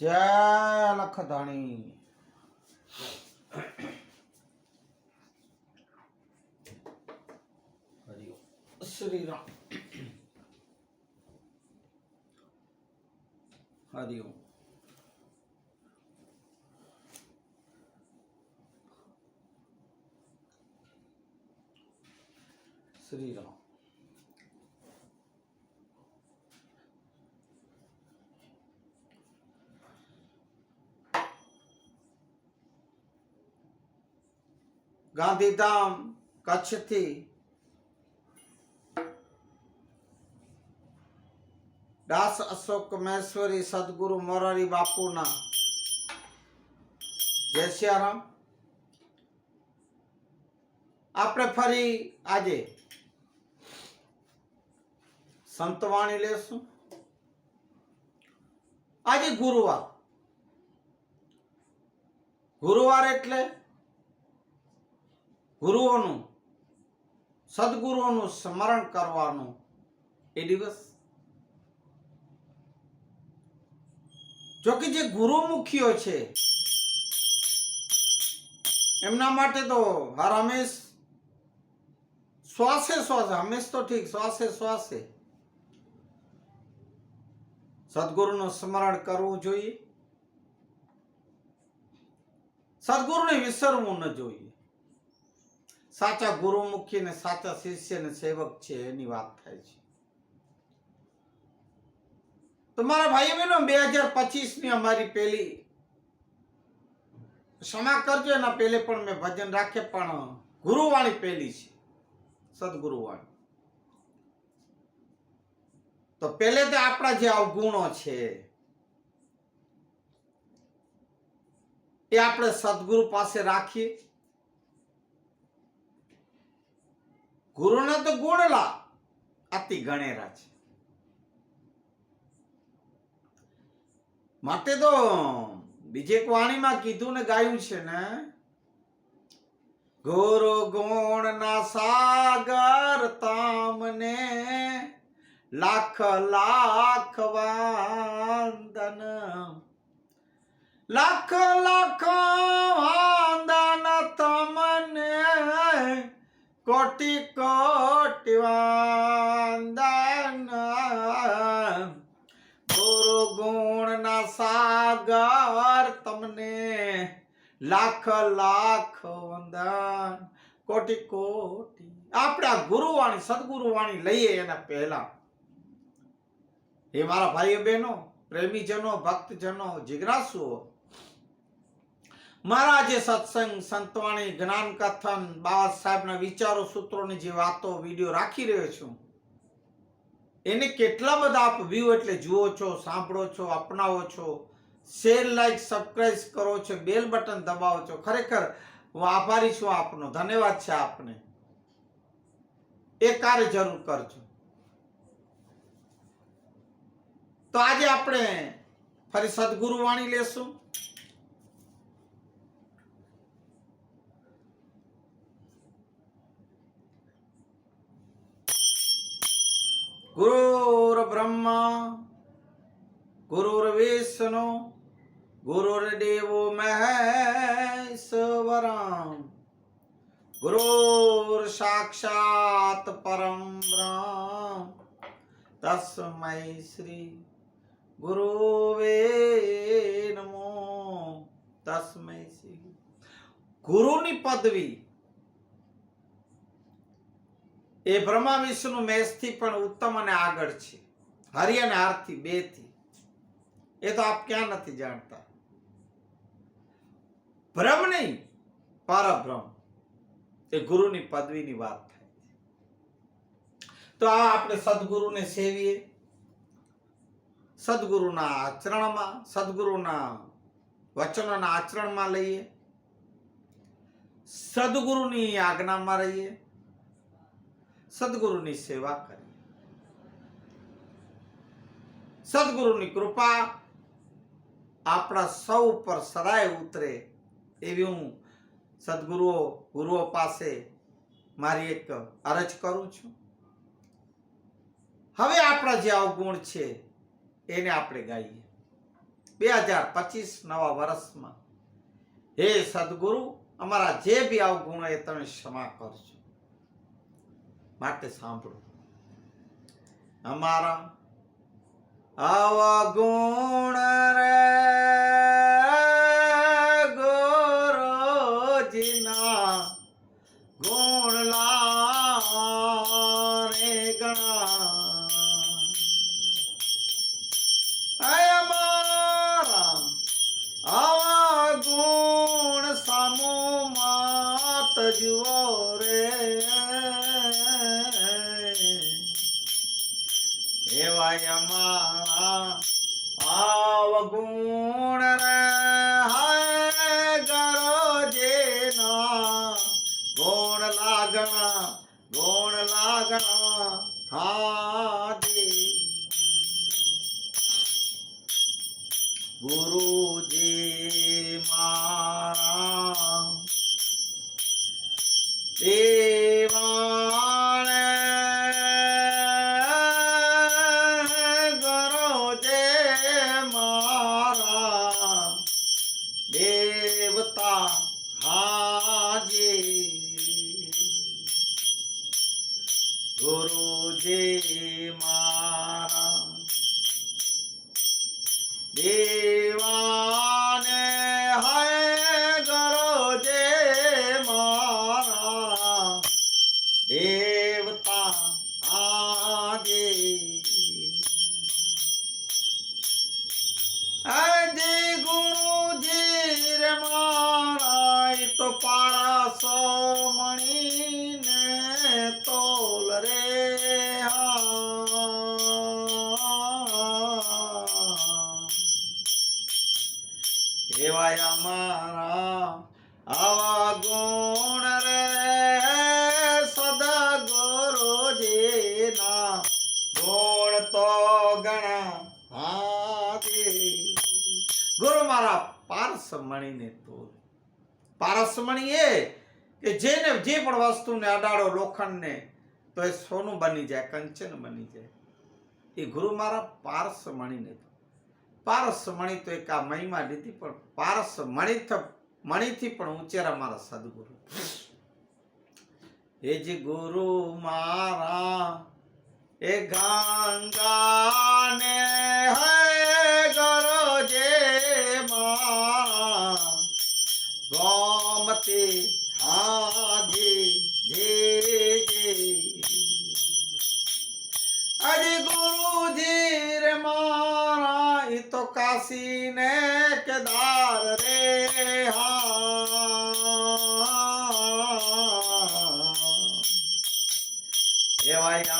જય લખધાણી હરિઓમ. શ્રી રામ હરિઓમ શ્રી ગાંધીધામ, કચ્છથી. દાસ અશોક મહેશ્વરી સદગુરુ મોરારી બાપુના. જય સિયારામ. આપણે ફરી આજે સંતવાણી લેશું. આજે ગુરુવાર. ગુરુવાર એટલે ગુરુઓનું, સદગુરુઓનું સ્મરણ કરવાનું એ દિવસ. જોકે જે ગુરુમુખીઓ છે, એમના માટે તો હર હંમેશ શ્વાસે શ્વાસે, હંમેશ તો ઠીક, શ્વાસે શ્વાસે. સદગુરુનું સ્મરણ કરવું જોઈએ. સદગુરુને વિસરવું ન જોઈએ. સાચા ગુરુમુખી ને સાચા શિષ્ય ને સેવક છે એની વાત થાય છે. તો મારા ભાઈ બહેનો બે હજાર પચીસની અમારી પેલી ક્ષમા કરજો, એના પહેલે પણ મેં ભજન રાખે પણ ગુરુવાણી પેલી છે, સદગુરુવાણી. તો પહેલે તો આપણા જે અવગુણો છે, એ આપણે સદગુરુ પાસે રાખીએ. ગુરુના તો ગુણલા અતિ ગણેરા છે. માટે તો બીજે એક વાણીમાં કીધું ને ગાયું છે ને, ગુરુ ગુણ ના સાગર તામને લાખ લાખ વાંદન, લાખ લાખ કોટી કોટી વંદન. ગુરુ ગુણ ના સાગર તમને લાખ લાખ વંદન. કોટી કોટી. આપણા ગુરુવાણી, સદગુરુવાણી લઈએ એના પહેલા. એ મારા ભાઈઓ બહેનો, પ્રેમીજનો, ભક્તજનો, જિજ્ઞાસુઓ મારા જે સત્સંગ સંતવાણી જ્ઞાન કથન બાબા સાહેબના વિચારો, સૂત્રોની જે વાતો, વીડિયો રાખી રહ્યો છું. એને કેટલા બધા આપ વ્યૂ એટલે જુઓ છો, સાંભળો છો, અપનાવો છો શેર લાઈક સબસ્ક્રાઈબ કરો છો બેલ બટન દબાવો છો. ખરેખર હું આભારી છું આપનો. ધન્યવાદ છે આપને. એ કાર્ય જરૂર કરજો. તો આજે આપણે ફરી સદગુરુ વાણી લેશું. ગુરુર બ્રહ્મા ગુરુર વિષ્ણુ ગુરુર દેવો મહેશ્વરમ ગુરુર સાક્ષાત પરમ બ્રહ્મ તસ્મૈ શ્રી ગુરુવે નમો તસ્મૈ શ્રી ગુરુની પદવી એ બ્રહ્મા વિષ્ણુ મેષથી પણ ઉત્તમ અને આગળ છે. હરિ અને આરથી બેથી એ તો આપ ક્યાં નથી જાણતા? ભ્રમ નહીં પરબ્રહ્મ એ ગુરુની પદવીની વાત થાય છે. તો આ આપણે સદગુરુને સેવીએ. સદગુરુના આચરણમાં, સદગુરુના વચનોના આચરણમાં લઈએ. સદગુરુની આજ્ઞામાં રહીએ. સદગુરુની સેવા કરી. સદગુરુની કૃપા આપણા સૌ ઉપર સદાય ઉતરે એવી હું સદગુરુઓ ગુરુઓ પાસે મારી એક અરજ કરું છું. હવે આપણા જે અવગુણ છે એને આપણે ગાઈએ. બે હજાર પચીસ નવા વર્ષમાં, હે સદગુરુ, અમારા જે બી અવગુણો એ તમે ક્ષમા કરજો. માટે સાંભળો. અમારા અવગુણ રે લાગણા ગુરુજી મારા પારસમણી એ કે જેને જે પણ વસ્તુને અડાડો લોખંડને, તો એ સોનું બની જાય, કંચન બની જાય. એ ગુરુ મારા પારસમણીને તો. પારસ મણી તો એક આ મહિમા લીધી, પણ પારસ મણી મણીથી પણ ઉંચેરા મારા સદગુરુ. એ જે ગુરુ મારા એ ગંગાને હે ગરો જે મારા ગોમતી હાજી, જે જે. અરે ગુરુજી રે મારા, ઈ તો કાશી ને કેદાર રે, હા. અમારા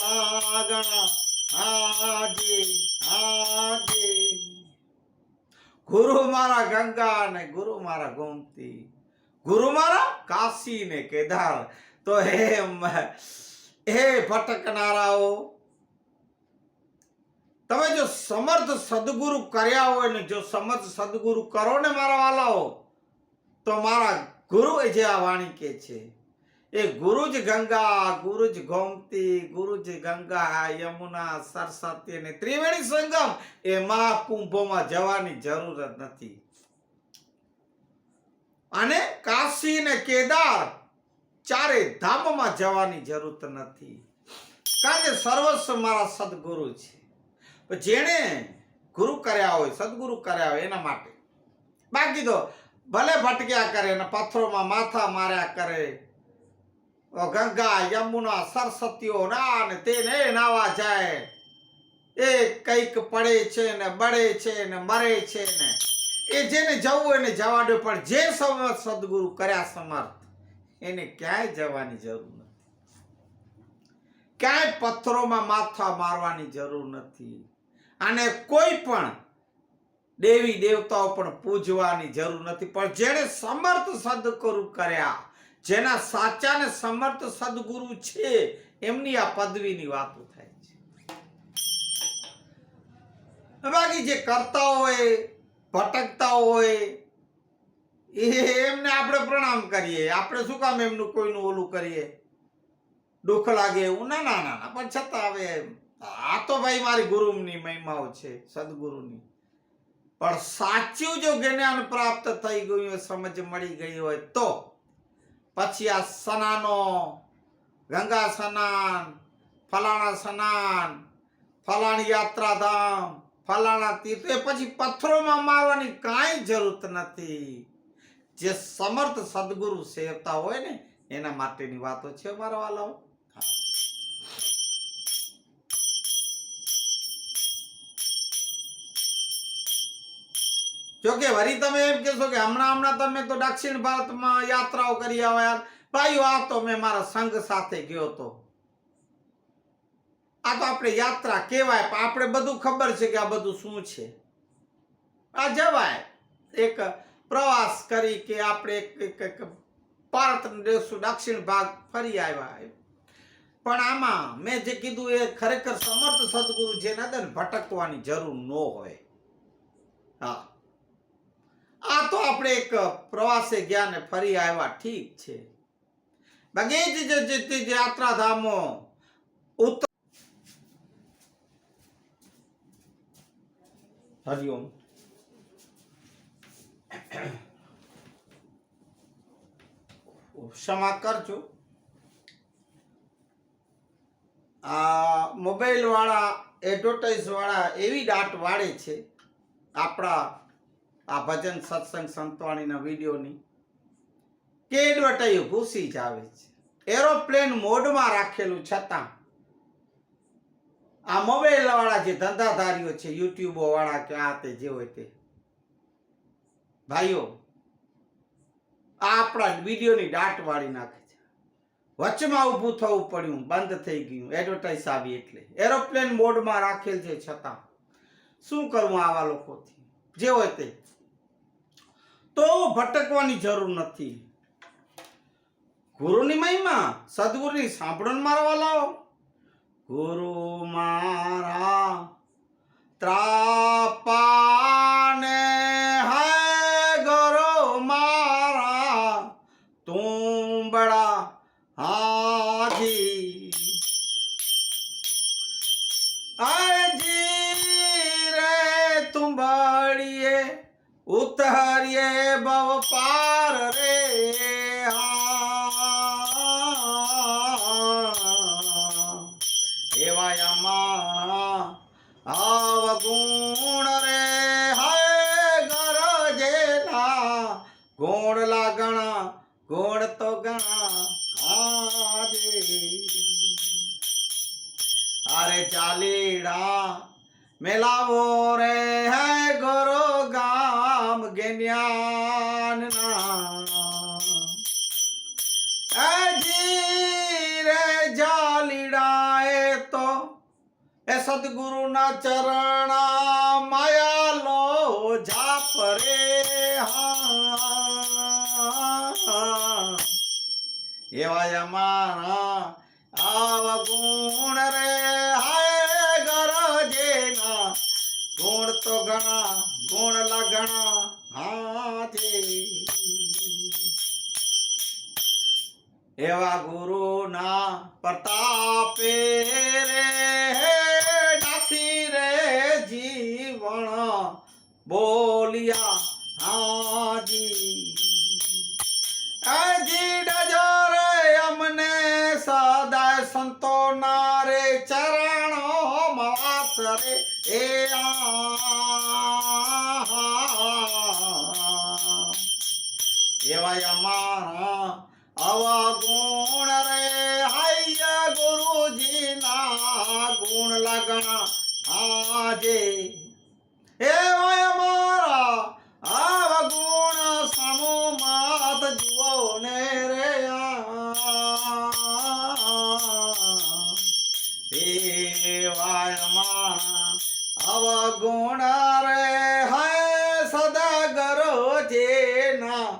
લાગણા હાજી હાજી. ગુરુ મારા ગંગા ને ગુરુ મારા ગોમતી, ગુરુ મારા કાશી ને કેદાર. તો હે હે ભટકનારાઓ, તમે જો સમર્થ સદગુરુ કર્યા હોય ને, જો સમર્થ સદગુરુ કરો ને મારા વાલાઓ, તો મારા ગુરુ જે આ વાણી કે છે એ ગુરુ જ ગંગા ગુરુ જ ગોમતી ગુરુ જ ગંગા યમુના, સરસ્વતી અને ત્રિવેણી સંગમ એ મહાકુંભોમાં જવાની જરૂર જ નથી. અને કાશી ને કેદાર ચારે ધામમાં જવાની જરૂર નથી. કારણ કે સર્વસ્વ મારા સદગુરુ છે. જેણે ગુરુ કર્યા હોય, સદગુરુ કર્યા હોય એના માટે. બાકી તો ભલે ભટક્યા કરે ને પથ્થરોમાં માથા માર્યા કરે ગંગા, યમુના સરસ્વતીઓ ના ને તેને નાવા જાય. એ કંઈક પડે છે ને બળે છે ને મરે છે ને. એ જેને જવું એને જવા દો, પણ જે સમર્થ સદગુરુ કર્યા સમર્થ, એને ક્યાંય જવાની જરૂર નથી. ક્યાંય પથ્થરોમાં માથા મારવાની જરૂર નથી. અને કોઈ પણ દેવી દેવતાઓ પણ પૂજવાની જરૂર નથી. પણ જેણે સમર્થ સદગુરુ કર્યા જેના સાચા ને સમર્થ સદગુરુ છે, એમની આ પદવીની વાતો થાય છે. બાકી જે કરતા હોય, ભટકતા હોય, એ એમને આપણે પ્રણામ કરીએ. આપણે શું કામ એમનું કોઈનું ઓલું કરીએ? દુઃખ લાગે એવું? ના ના ના પણ છતાં હવે આ તો ભાઈ મારી ગુરુની મહિમાઓ છે, સદગુરુની. પણ સાચું જો જ્ઞાન પ્રાપ્ત થઈ ગયું સમજ મળી ગઈ હોય, તો પછી આ સનાનો, ગંગા સ્નાન, ફલાણા સ્નાન, ફલાણી યાત્રાધામ, ફલાણા તીર્થ, એ પછી પથ્થરોમાં મારવાની કાંઈ જરૂરત નથી. જે સમર્થ સદગુરુ સેવતા હોય ને, એના માટેની વાતો છે, મારા વાલાઓ. જો વરી તમે એમ કહેશો કે હમણાં હમણાં તમે તો દક્ષિણ ભારતમાં યાત્રાઓ કરી આવ્યા ભાઈઓ આ તો મેં મારા સંઘ સાથે ગયો તો આ તો આપણે યાત્રા કહેવાય, પણ આપણે બધું ખબર છે કે આ બધું શું છે. આ જવાય. એક પ્રવાસ કરી કે આપણે ભારત દેશ દક્ષિણ ભાગ ફરી આવ્યા પણ આમાં મેં જે કીધું એ ખરેખર સમર્થ સદગુરુ દે ને ભટકવાની જરૂર ન હોય. હા. આ તો આપણે એક પ્રવાસે ગયા ને ફરી આવ્યા. ઠીક છે. બાકી જ યાત્રાધામો ઉત્તર હરિઓમ ક્ષમા કરજો. આ મોબાઈલ વાળા એડવર્ટાઇઝ વાળા એવી ડાટ વાળે છે. આપણા આ ભજન સત્સંગ સંતવાણીના વિડીયોની કે ઘૂસી જ આવે છે. એરોપ્લેન મોડમાં રાખેલું છતાં આ મોબાઈલ વાળા જે ધંધાધારીઓ છે યુટ્યુબો વાળા કે આ તે જે હોય તે. ભાઈઓ, આ આપણા વિડીયોની દાટ વાળી નાખે છે. વચમાં ઊભું થવું પડ્યું, બંધ થઈ ગયું એડવર્ટાઇઝ આવી એટલે. એરોપ્લેન મોડમાં રાખેલ છે છતાં. શું કરવું આવા લોકોથી? જે હોય તે. તો ભટકવાની જરૂર નથી. ગુરુની મહિમા સદગુરુની સાંભળણ મારવા લાવો. ગુરુ મારા ત્રાપાને સદગુરુના ચરણા માયા લો જાપ રે. હા એવાય અમારા આવ ગુણ રે હાય ગરજેના ગુણ તો ઘણા, ગુણ લગણા હાથે. એવા ગુરુના પ્રતાપે રે. દાસી રે જીવન બોલિયા હાજી. હજી ડજો રે અમને સદાય સંતોના રે ચરણો માસ રે એ આ એવાય અમારા ગુણ રે, હૈય ગુરુજીના ગુણ લગણા આજે? એવાય અમારા અવગુણ સમો માત જુઓ ને રે એવાય અમારા અવગુણ રે હૈ સદગરો જેના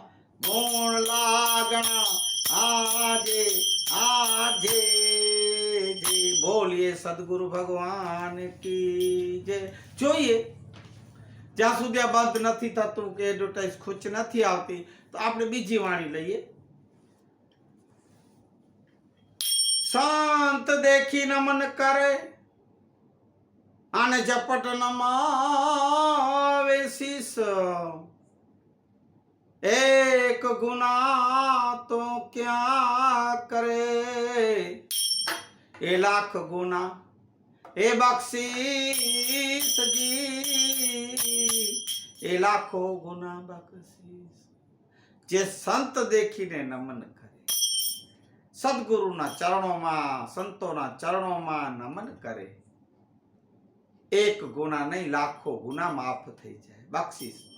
ગુણ લાગણા. આજે આજે બોલીએ સદગુરુ ભગવાન કી જય જોઈએ જ્યાં સુધી આ બંધ નથી થતું કે એડવર્ટાઇઝ ખુશ નથી આવતી, તો આપણે બીજી વાણી લઈએ. સંત દેખી નમન કરે, આને ઝપટ નમાવે શીશ. એક ગુના તો ક્યાં કરે? એ લાખ ગુના. એ બક્ષીસજી એ લાખો ગુના બક્ષીસ. જે સંત દેખીને નમન કરે. સદગુરુના ચરણોમાં, સંતોના ચરણોમાં નમન કરે. એક ગુના નહીં, લાખો ગુના માફ થઈ જાય. બક્ષીસ.